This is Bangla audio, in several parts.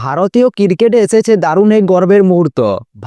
ভারতীয় ক্রিকেটে এসেছে দারুণ এক গর্বের মুহূর্ত।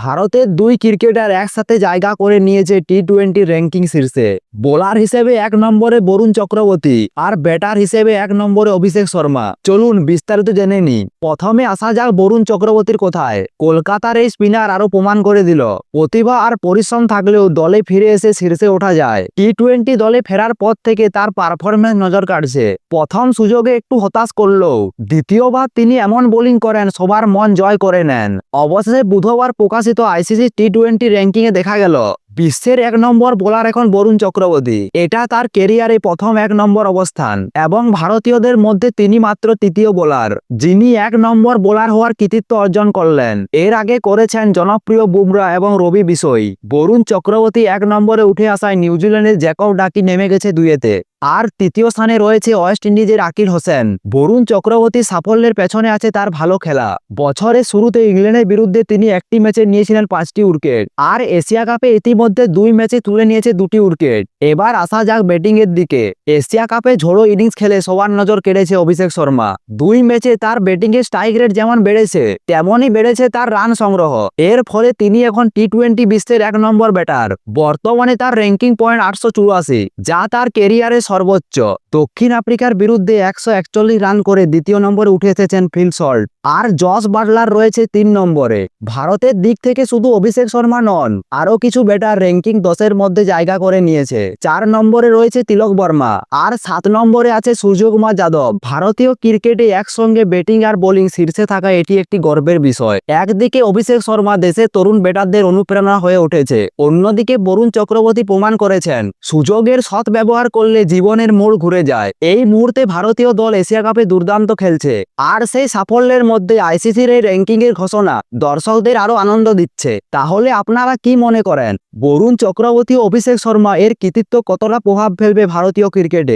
ভারতের দুই ক্রিকেটার একসাথে জায়গা করে নিয়েছে টি টোয়েন্টি র্যাঙ্কিং শীর্ষে। বোলার হিসেবে এক নম্বরে বরুণ চক্রবর্তী আর ব্যাটার হিসেবে এক নম্বরে অভিষেক শর্মা। চলুন বিস্তারিত জেনে নি প্রথমে আসা যাক বরুণ চক্রবর্তীর কোথায়। কলকাতার এই স্পিনার আরও প্রমাণ করে দিল, প্রতিভা আর পরিশ্রম থাকলেও দলে ফিরে এসে শীর্ষে ওঠা যায়। টি টোয়েন্টি দলে ফেরার পর থেকে তার পারফরমেন্স নজর কাটছে প্রথম সুযোগে একটু হতাশ করলেও দ্বিতীয়বার তিনি এমন বোলিং করেন, সবার মন জয় করে নেন। অবশেষে বুধবার প্রকাশিত আইসিসি টি টোয়েন্টি র্যাঙ্কিংয়ে দেখা গেল, বিশ্বের এক নম্বর বোলার এখন বরুণ চক্রবর্তী। এটা তার কেরিয়ারে প্রথম এক নম্বর অবস্থান, এবং ভারতীয়দের মধ্যে তিনি মাত্র তৃতীয় বোলার যিনি এক নম্বর বোলার হওয়ার কৃতিত্ব অর্জন করলেন। এর আগে করেছেন জনপ্রিয় বুমরা এবং রবি বিশই। বরুণ চক্রবর্তী এক নম্বরে উঠে আসায় নিউজিল্যান্ডের জ্যাকব ডাকি নেমে গেছে দুইয়েতে। আর তৃতীয় স্থানে রয়েছে ওয়েস্ট ইন্ডিজের আকিল হোসেন। বরুণ চক্রবর্তীর সাফল্যের পেছনে আছে তার ভালো খেলা। বছরের শুরুতে ইংল্যান্ডের বিরুদ্ধে তিনি একটি ম্যাচে নিয়েছিলেন পাঁচটি উইকেট। আর এশিয়া কাপে ইতিমধ্যে দুই ম্যাচে তুলে নিয়েছে দুটি উইকেট। এবার আসা যাক ব্যাটিং এর দিকে। এশিয়া কাপে ঝোড়ো ইনিংস খেলে সবার নজর কেড়েছে অভিষেক শর্মা। দুই ম্যাচে তার ব্যাটিং এর স্ট্রাইক রেট যেমন বেড়েছে, তেমনই বেড়েছে তার রান সংগ্রহ। এর ফলে তিনি এখন টি টোয়েন্টি বিশ্বের এক নম্বর ব্যাটার। বর্তমানে তার র্যাঙ্কিং পয়েন্ট আটশো চুরাশি, যা তার কেরিয়ারে সর্বোচ্চ। দক্ষিণ আফ্রিকার বিরুদ্ধে একশো একচল্লিশ রান করে দ্বিতীয় নম্বরে উঠে এসেছেন ফিল সল্ট। আর জস বাটলার রয়েছে তিন নম্বরে। ভারতের দিক থেকে শুধু অভিষেক শর্মা নন, আরও কিছু ব্যাটার র্যাঙ্কিং দশের মধ্যে জায়গা করে নিয়েছে। চার নম্বরে রয়েছে তিলক বর্মা, আর সাত নম্বরে আছে সূর্যকুমার যাদব। ভারতীয় ক্রিকেটে একসঙ্গে ব্যাটিং আর বোলিং শীর্ষে থাকা এটি একটি গর্বের বিষয়। একদিকে অভিষেক শর্মা দেশের তরুণ ব্যাটারদের অনুপ্রেরণা হয়ে উঠেছে, অন্যদিকে বরুণ চক্রবর্তী প্রমাণ করেছেন, সুযোগের সৎ ব্যবহার করলে জীবনের মোড় ঘুরে যায়। এই মুহূর্তে ভারতীয় দল এশিয়া কাপে দুর্দান্ত খেলছে। আর সেই সাফল্যের মধ্যে আইসিসির এই র্যাঙ্কিং এর ঘোষণা দর্শকদের আরও আনন্দ দিচ্ছে। তাহলে আপনারা কি মনে করেন? বরুণ চক্রবর্তী অভিষেক শর্মা এর কৃতিত্ব কতটা প্রভাব ফেলবে ভারতীয় ক্রিকেটে?